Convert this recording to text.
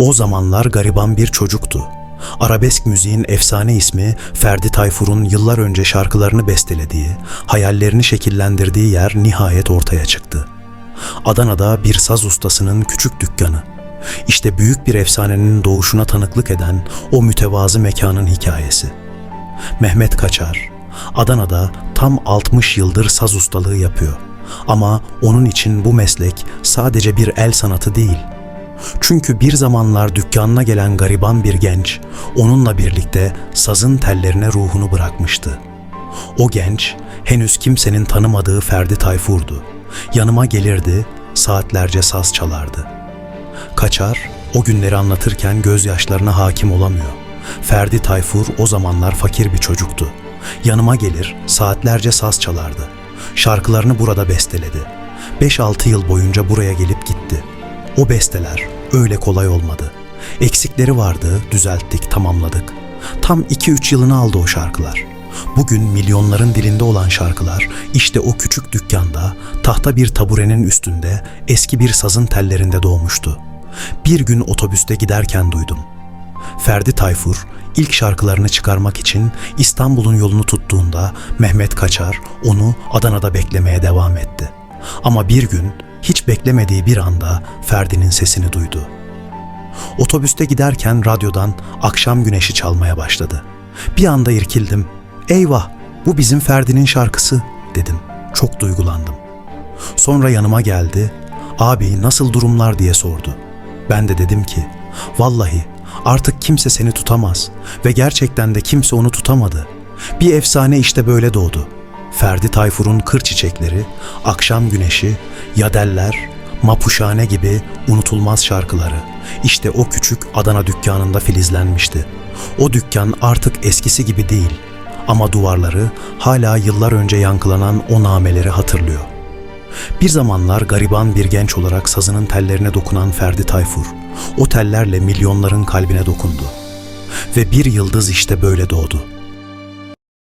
O zamanlar gariban bir çocuktu. Arabesk müziğin efsane ismi Ferdi Tayfur'un yıllar önce şarkılarını bestelediği, hayallerini şekillendirdiği yer nihayet ortaya çıktı. Adana'da bir saz ustasının küçük dükkanı. İşte büyük bir efsanenin doğuşuna tanıklık eden o mütevazı mekanın hikayesi. Mehmet Kaçar, Adana'da tam 60 yıldır saz ustalığı yapıyor. Ama onun için bu meslek sadece bir el sanatı değil. Çünkü bir zamanlar dükkanına gelen gariban bir genç onunla birlikte sazın tellerine ruhunu bırakmıştı. O genç henüz kimsenin tanımadığı Ferdi Tayfur'du. Yanıma gelirdi, saatlerce saz çalardı. Kaçar o günleri anlatırken gözyaşlarına hakim olamıyor. Ferdi Tayfur o zamanlar fakir bir çocuktu. Yanıma gelir, saatlerce saz çalardı. Şarkılarını burada besteledi. 5-6 yıl boyunca buraya gelip gitti. O besteler öyle kolay olmadı. Eksikleri vardı, düzelttik, tamamladık. Tam 2-3 yılını aldı o şarkılar. Bugün milyonların dilinde olan şarkılar işte o küçük dükkanda tahta bir taburenin üstünde eski bir sazın tellerinde doğmuştu. Bir gün otobüste giderken duydum. Ferdi Tayfur ilk şarkılarını çıkarmak için İstanbul'un yolunu tuttuğunda Mehmet Kaçar onu Adana'da beklemeye devam etti. Ama bir gün hiç beklemediği bir anda Ferdi'nin sesini duydu. Otobüste giderken radyodan akşam güneşi çalmaya başladı. Bir anda irkildim. Eyvah bu bizim Ferdi'nin şarkısı dedim. Çok duygulandım. Sonra yanıma geldi. Abi nasıl durumlar diye sordu. Ben de dedim ki vallahi artık kimse seni tutamaz ve gerçekten de kimse onu tutamadı. Bir efsane işte böyle doğdu. Ferdi Tayfur'un Kır Çiçekleri, Akşam Güneşi, Yadeller, Mapuşhane gibi unutulmaz şarkıları işte o küçük Adana dükkanında filizlenmişti. O dükkan artık eskisi gibi değil ama duvarları hala yıllar önce yankılanan o nameleri hatırlıyor. Bir zamanlar gariban bir genç olarak sazının tellerine dokunan Ferdi Tayfur, o tellerle milyonların kalbine dokundu. Ve bir yıldız işte böyle doğdu.